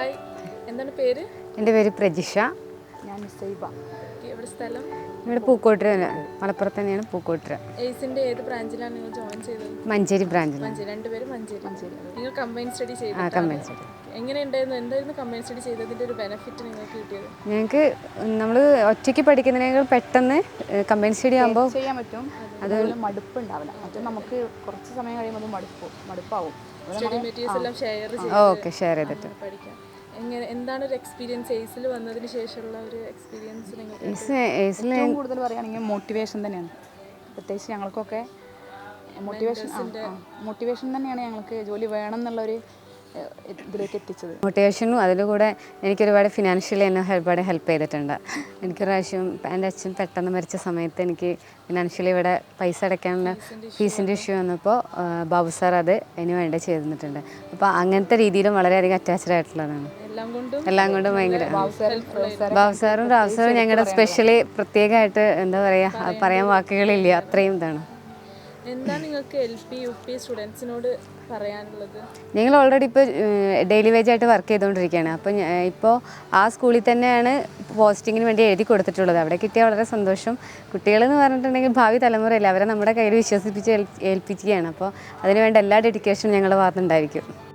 Hi. എന്താണ് പേര്? എന്റെ പേര് പ്രജിഷ. ഞാൻ സൈബ. എവിടെ സ്ഥലം? ഇവിടെ പൂക്കോട്ടര മലപ്പുറത്ത് തന്നെയാണ് പൂക്കോട്ടര എയ്സിന്റെ ഏത് ബ്രാഞ്ചിലാണ് നിങ്ങൾ ജോയിൻ ചെയ്തത്? മഞ്ചേരി ബ്രാഞ്ചിൽ മഞ്ചേരി രണ്ടുപേരും മഞ്ചേരി. നിങ്ങൾ കമ്പൈൻ സ്റ്റഡി ആ ചെയ്തു കമ്പനി സ്റ്റഡി എങ്ങനെയുണ്ടായിരുന്നു? എന്തായിരുന്നു കമ്പൈൻ സ്റ്റഡി ചെയ്തതിന്റെ ഒരു ബെനിഫിറ്റ് നിങ്ങൾക്ക് കിട്ടിയത്? ഞങ്ങൾക്ക് നമ്മൾ ഒറ്റയ്ക്ക് പഠിക്കുന്നതിനേക്കാൾ പെട്ടെന്ന് കമ്പൈൻ സ്റ്റഡി ആകുമ്പോൾ ചെയ്യാൻ പറ്റും. അതുപോലെ മടുപ്പ് ഉണ്ടാവില്ല. മറ്റേ നമുക്ക് കുറച്ച് സമയം കഴിയുമ്പോൾ മടുപ്പ് മടുപ്പാവും. അപ്പോൾ മെറ്റീരിയൽസ് എല്ലാം ഷെയർ ചെയ്ത് ഓക്കെ ഷെയർ ചെയ്തിട്ട്. പഠിക്കാം. എങ്ങനെ എന്താണ് ഒരു എക്സ്പീരിയൻസ് എയ്സിൽ വന്നതിന് ശേഷമുള്ള ഒരു എക്സ്പീരിയൻസ് നിങ്ങൾക്ക് കൂടുതൽ പറയുകയാണെങ്കിൽ മോട്ടിവേഷൻ തന്നെയാണ്. പ്രത്യേകിച്ച് ഞങ്ങൾക്കൊക്കെ മോട്ടിവേഷൻ മോട്ടിവേഷൻ തന്നെയാണ് ഞങ്ങൾക്ക് ജോലി വേണം എന്നുള്ളൊരു ഒരു ഇതിലേക്ക് എത്തിച്ചത്. മോട്ടിവേഷനും അതിലൂടെ കൂടെ എനിക്ക് ഒരുപാട് ഫിനാൻഷ്യലി എന്നെ ഒരുപാട് ഹെൽപ്പ് ചെയ്തിട്ടുണ്ട്. എനിക്ക് പ്രാവശ്യം എന്റെ അച്ഛൻ പെട്ടെന്ന് മരിച്ച സമയത്ത് എനിക്ക് ഫിനാൻഷ്യലി ഇവിടെ പൈസ അടയ്ക്കാനുള്ള ഫീസിന്റെ ഇഷ്യൂ വന്നപ്പോൾ ബാബു സാർ അത് അതിന് വേണ്ടി ചെയ്തിട്ടുണ്ട് അപ്പോൾ അങ്ങനത്തെ രീതിയിലും വളരെയധികം അറ്റാച്ച്ഡ് ആയിട്ടുള്ളതാണ്. എല്ലാം കൊണ്ടും ഭയങ്കര ബാബു സാറും റാവു സാറും ഞങ്ങളുടെ സ്പെഷ്യലി പ്രത്യേകമായിട്ട് എന്താ പറയാ പറയാൻ വാക്കുകളില്ല. അത്രയും ഇതാണ്. നിങ്ങൾക്ക് എൽ പി യു പി സ്റ്റുഡൻസിനോട് പറയാനുള്ളത്? ഞങ്ങൾ ഓൾറെഡി ഇപ്പോൾ ഡെയിലി വേജ് ആയിട്ട് വർക്ക് ചെയ്തുകൊണ്ടിരിക്കുകയാണ് അപ്പം ഇപ്പോൾ ആ സ്കൂളിൽ തന്നെയാണ് പോസ്റ്റിങ്ങിന് വേണ്ടി എഴുതി കൊടുത്തിട്ടുള്ളത്. അവിടെ കിട്ടിയ വളരെ സന്തോഷം. കുട്ടികളെന്ന് പറഞ്ഞിട്ടുണ്ടെങ്കിൽ ഭാവി തലമുറയില്ല. അവരെ നമ്മുടെ കയ്യിൽ വിശ്വസിപ്പിച്ച് ഏൽ- ഏൽപ്പിക്കുകയാണ്. അപ്പോൾ അതിനുവേണ്ട എല്ലാ ഡെഡിക്കേഷനും ഞങ്ങളുടെ ഭാഗത്തുണ്ടായിരിക്കും